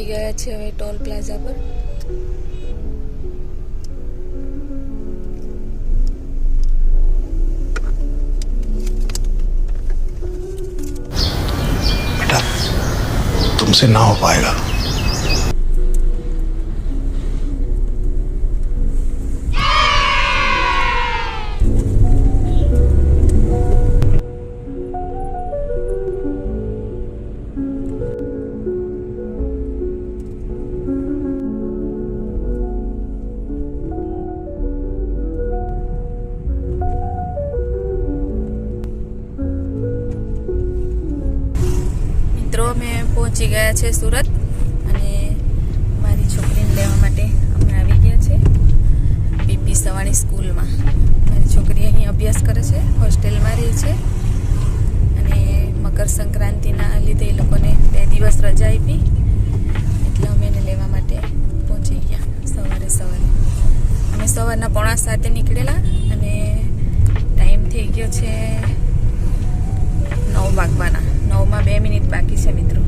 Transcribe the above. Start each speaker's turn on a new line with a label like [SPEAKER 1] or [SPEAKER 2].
[SPEAKER 1] अभी गए अच्छे हुए टोल प्लाजा पर।
[SPEAKER 2] बेटा तुमसे ना हो पाएगा।
[SPEAKER 1] પહોંચી ગયા છે સુરત અને મારી છોકરીને લેવા માટે અમે આવી ગયા છે પીપી સવાણી સ્કૂલમાં. મારી છોકરી અહીં અભ્યાસ કરે છે, હોસ્ટેલમાં રહે છે અને મકર સંક્રાંતિના લીધે એ લોકોને બે દિવસ રજા આપી એટલે અમે એને લેવા માટે પહોંચી ગયા સવારે સવારે. અમે સવારના પોણા સાતે નીકળેલા અને ટાઈમ થઈ ગયો છે નવ વાગવાના. નવમાં બે મિનિટ બાકી છે મિત્રો.